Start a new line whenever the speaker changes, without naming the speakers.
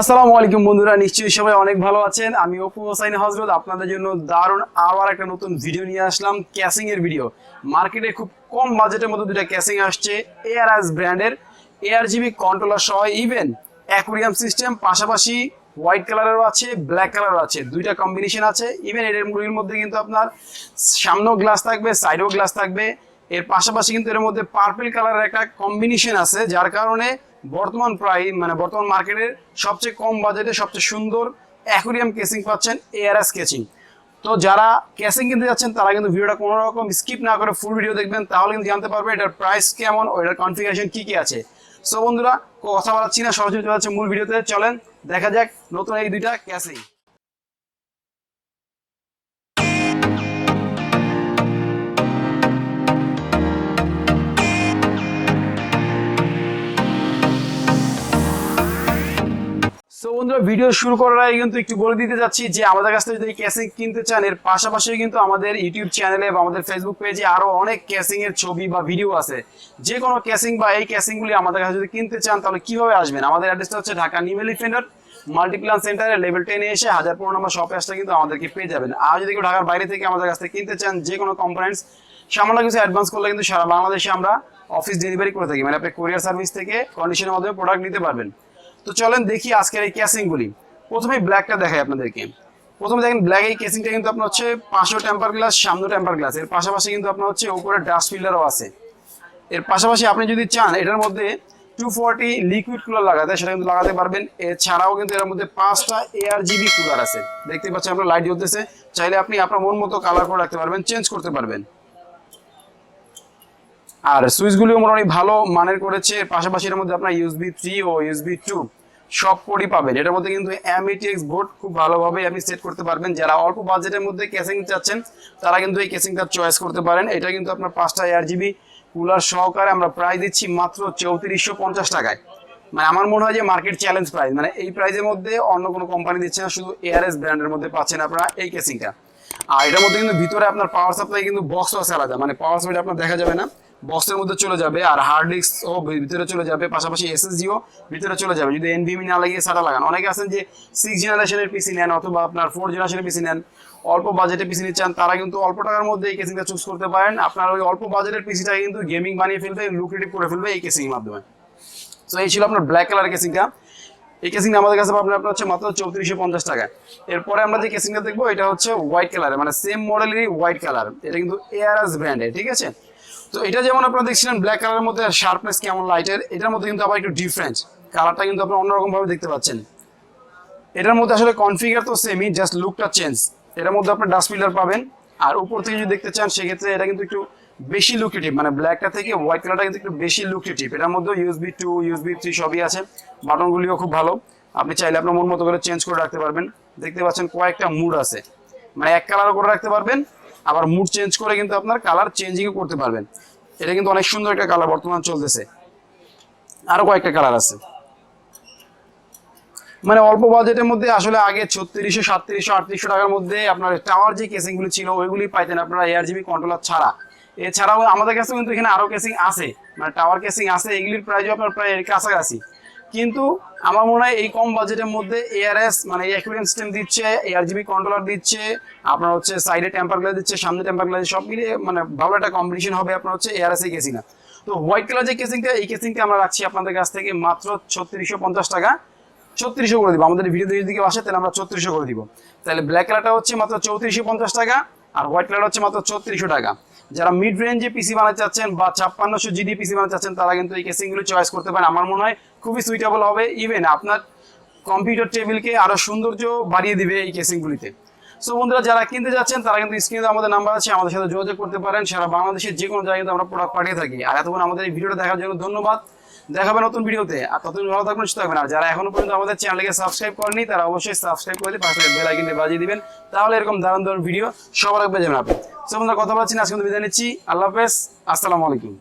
আসসালামু আলাইকুম বন্ধুরা, নিশ্চয়ই সবাই অনেক ভালো আছেন। আমি অপু হোসাইন হজরত, আপনাদের জন্য দারুণ আবার একটা নতুন ভিডিও নিয়ে আসলাম ক্যাসিং এর ভিডিও মার্কেটে খুব কম বাজেটের মধ্যে দুটা ক্যাসিং আসছে এআরএস ব্র্যান্ডের এআর জিবি কন্ট্রোলার সহ ইভেন অ্যাকুরিয়াম সিস্টেম পাশাপাশি হোয়াইট কালারেরও আছে ব্ল্যাক কালারও আছে, দুইটা কম্বিনেশন আছে। ইভেন এর মধ্যে কিন্তু আপনার সামনেও গ্লাস থাকবে সাইডেও গ্লাস থাকবে। এর পাশাপাশি কিন্তু এর মধ্যে পার্পল কালারের একটা কম্বিনেশন আছে, যার কারণে বর্তমান প্রায় মানে বর্তমান মার্কেটের সবচেয়ে কম বাজেটে সবচেয়ে সুন্দর অ্যাকুরিয়াম কেসিং পাচ্ছেন এআরএস কেসিং তো যারা কেসিং কিনতে যাচ্ছেন, তারা কিন্তু ভিডিওটা কোনো রকম স্কিপ না করে ফুল ভিডিও দেখবেন, তাহলে কিন্তু জানতে পারবে এটার প্রাইস কেমন, ও এটার কনফিগারেশন কী কি আছে। সো বন্ধুরা, কথা বলাচ্ছি না, সরাসরি চলে যাচ্ছে মূল ভিডিওতে চলেন, দেখা যাক নতুন এই দুইটা ক্যাসিং বন্ধুরা ভিডিও শুরু করার আগে কিন্তু একটু বলে দিতে যাচ্ছি যে আমাদের কাছ থেকে যদি ক্যাসিং কিনতে চান, এর পাশাপাশি কিন্তু আমাদের ইউটিউব চ্যানেলে বা আমাদের ফেসবুক পেজে আরও অনেক ক্যাসিং এর ছবি বা ভিডিও আছে। যে কোনো ক্যাসিং বা এই ক্যাসিংগুলি আমাদের কাছে যদি কিনতে চান, তাহলে কীভাবে আসবেন? আমাদের অ্যাড্রেসটা হচ্ছে ঢাকা নিউ এলিফেন্টার মাল্টিপ্লান সেন্টারে লেভেল টেনে এসে হাজার পনেরো নম্বর শপে আসলে কিন্তু আমাদেরকে পেয়ে যাবেন। আর যদি কেউ ঢাকার বাইরে থেকে আমাদের কাছ থেকে কিনতে চান, যে কোনো কম্পোনেন্টস সামান্য কিছু অ্যাডভান্স করলে কিন্তু সারা বাংলাদেশে আমরা অফিস ডেলিভারি করে থাকি। মানে আপনি কোরিয়ার সার্ভিস থেকে কন্ডিশনের মাধ্যমে প্রোডাক্ট নিতে পারবেন। তো চলেন দেখি আজকের এই ক্যাসিংগুলি প্রথমে ব্ল্যাকটা দেখাই আপনাদেরকে। প্রথমে দেখেন ব্ল্যাক এই কেসিংটা কিন্তু আপনার হচ্ছে পাঁচশো টেম্পার গ্লাস সামনে টেম্পার গ্লাস এর পাশাপাশি কিন্তু আপনার হচ্ছে উপরে ডাস্ট ফিল্টারও আছে। এর পাশাপাশি আপনি যদি চান, এটার মধ্যে টু ফোরটি লিকুইড কুলার লাগাতে, সেটা কিন্তু লাগাতে পারবেন। এছাড়াও কিন্তু এর মধ্যে পাঁচটা এআর জিবি কুলার আছে। দেখতে পাচ্ছেন আপনার লাইট জ্বলতেছে। চাইলে আপনি আপনার মন মতো কালার করে রাখতে পারবেন চেঞ্জ করতে পারবেন। আর সুইচগুলিও মোটামুটি ভালো মানের করেছে। পাশাপাশি এর মধ্যে আপনার ইউএসবি থ্রি ও ইউএসবি টু সব কোডই পাবেন। এটার মধ্যে কিন্তু এমএটিএক্স বোর্ড খুব ভালোভাবে আপনি সেট করতে পারবেন। যারা অল্প বাজেটের মধ্যে কেসিং চাচ্ছেন, তারা কিন্তু এই কেসিংটা চয়েস করতে পারেন। এটা কিন্তু আপনার পাঁচটা এয়ার জিবি কুলার সহকারে আমরা প্রাইস দিচ্ছি মাত্র চৌত্রিশশো পঞ্চাশ টাকায়। মানে আমার মনে হয় যে মার্কেট চ্যালেঞ্জ প্রাইস মানে এই প্রাইসের মধ্যে অন্য কোনো কোম্পানি দিচ্ছে না, শুধু এআরএস ব্র্যান্ডের মধ্যে পাচ্ছেন আপনারা এই কেসিংটা আর এটার মধ্যে কিন্তু ভিতরে আপনার পাওয়ার সাপ্লাই কিন্তু বক্স আছে আলাদা। মানে পাওয়ার সাপ্লাই আপনার দেখা যাবে না। বক্সের মধ্যে চলে যাবে আর হার্ড ডিস্ক ও ভিতরে চলে যাবে, পাশাপাশি এসএসডিও ভিতরে চলে যাবে। যদি এনভিএমি না লাগিয়ে সাটা লাগান। অনেকে আছেন যে সিক্স জেনারেশনের পিসি নেন অথবা আপনার ফোর জেনারেশনের পিসি নেন, অল্প বাজেটে পিসি নিচ্ছেন তারা কিন্তু অল্প টাকার মধ্যে এই কেসিংটা চুজ করতে পারেন। আপনার ওই অল্প বাজেটের পিসিটা কিন্তু গেমিং বানিয়ে ফেলবে লুক্রেটিভ করে ফেলবে এই কেসিং মাধ্যমে। সো এই ছিল আপনার ব্ল্যাক কালার কেসিংটা এই কেসিংটা আমাদের কাছে পাবেন আপনার হচ্ছে মাত্র চৌত্রিশশো পঞ্চাশ টাকা। এরপরে আমরা যে কেসিংটা দেখব, এটা হচ্ছে হোয়াইট কালার মানে সেম মডেলেরই হোয়াইট কালার এটা কিন্তু এআরএস ব্র্যান্ডের ঠিক আছে? তো এটা যেমন আপনারা দেখছিলেন ব্ল্যাক কালারের মধ্যে শার্পনেস কেমন লাইটের এটার মধ্যে কিন্তু আবার একটু ডিফারেন্ট কালারটা কিন্তু আপনারা অন্যরকম ভাবে দেখতে পাচ্ছেন। এটার মধ্যে আসলে কনফিগার তো সেমই জাস্ট লুকটা চেঞ্জ এটার মধ্যে আপনার ডাস্ট ফিল্টার পাবেন। আর উপর থেকে যদি দেখতে চান, সেক্ষেত্রে এটা কিন্তু একটু বেশি লুকেটিভ মানে ব্ল্যাকটা থেকে হোয়াইট কালারটা কিন্তু একটু বেশি লুকেটিভ এটার মধ্যে ইউএসবি টু ইউএসবি থ্রি সবই আছে। বাটনগুলিও খুব ভালো। আপনি চাইলে আপনার মন মতো করে চেঞ্জ করে রাখতে পারবেন। দেখতে পাচ্ছেন কয়েকটা মুড আছে। মানে এক কালারও করে রাখতে পারবেন। আবার মুড চেঞ্জ করে কিন্তু আপনার কালার চেঞ্জিংও করতে পারবেন। এটা কিন্তু অনেক সুন্দর একটা কালার বর্তমান চলতেছে। আরও কয়েকটা কালার আছে। মানে অল্প বাজেটের মধ্যে আসলে আগে ছত্রিশশো, সাতত্রিশশো, আটত্রিশশো টাকার মধ্যে আপনার টাওয়ার যে কেসিং কেসিংগুলি ছিল, ওইগুলি পাইতেন আপনারা এয়ার জিবি কন্ট্রোলার ছাড়া। এছাড়াও আমাদের কাছে কিন্তু এখানে আরও কেসিং আছে। মানে টাওয়ার কেসিং আছে, এগুলির প্রাইসও আপনার প্রায় কাছাকাছি। কিন্তু আমার মনে হয় এই কম বাজেটের মধ্যে এআরএস মানে সিস্টেম দিচ্ছে এয়ার জিবি কন্ট্রোলার দিচ্ছে, আপনার হচ্ছে সাইডে টেম্পার গ্লাস দিচ্ছে, সামনে টেম্পার গ্লাস সব মিলিয়ে মানে ভালো একটা কম্বিনেশন হবে আপনার হচ্ছে এআরএস এই কেসিংটা তো হোয়াইট কালার যে কেসিংটা এই কেসিংটা আমরা রাখছি আপনাদের কাছ থেকে মাত্র ছত্রিশশো পঞ্চাশ টাকা। ছত্রিশশো করে দিব। আমাদের ভিডিও যদি দিকে আসে, তাহলে আমরা ছত্রিশশো করে দিব। তাহলে ব্ল্যাক কালারটা হচ্ছে মাত্র চৌত্রিশশো পঞ্চাশ টাকা, আর হোয়াইট কালার হচ্ছে মাত্র ছত্রিশশো টাকা। যারা মিড রেঞ্জে পিসি বানাতে চাচ্ছেন বা ছাপ্পান্নশো জিডি পিসি বানাতে চাচ্ছেন, তারা কিন্তু এই কেসিংগুলো চয়েস করতে পারেন। আমার মনে হয় খুবই সুইটেবল হবে। ইভেন আপনার কম্পিউটার টেবিলকে আরও সৌন্দর্য বাড়িয়ে দিবে এই কেসিংগুলিতে সো বন্ধুরা, যারা কিনতে যাচ্ছেন, তারা কিন্তু স্ক্রিনে আমাদের নাম্বার আছে। আমাদের সাথে যোগাযোগ করতে পারেন। সারা বাংলাদেশের যে কোনো জায়গায় আমরা প্রোডাক্ট পাঠিয়ে থাকি। আর এতক্ষণ আমাদের এই ভিডিওটা দেখার জন্য ধন্যবাদ। দেখাবে নতুন ভিডিওতে। আর ততদিন ভালো থাকবেন সুস্থ থাকবেন আর যারা এখনও পর্যন্ত আমাদের চ্যানেলকে সাবস্ক্রাইব করেনি তারা অবশ্যই সাবস্ক্রাইব করে পাশে বেল আইকনটি বাজিয়ে দিবেন। তাহলে এরকম দারুণ দারুণ ভিডিও সবার আগে পেয়ে যাবেন আপনি। সে কথা বলছি না, আজকে বিদায় নিচ্ছি। আল্লাহ হাফেজ। আসসালামু আলাইকুম।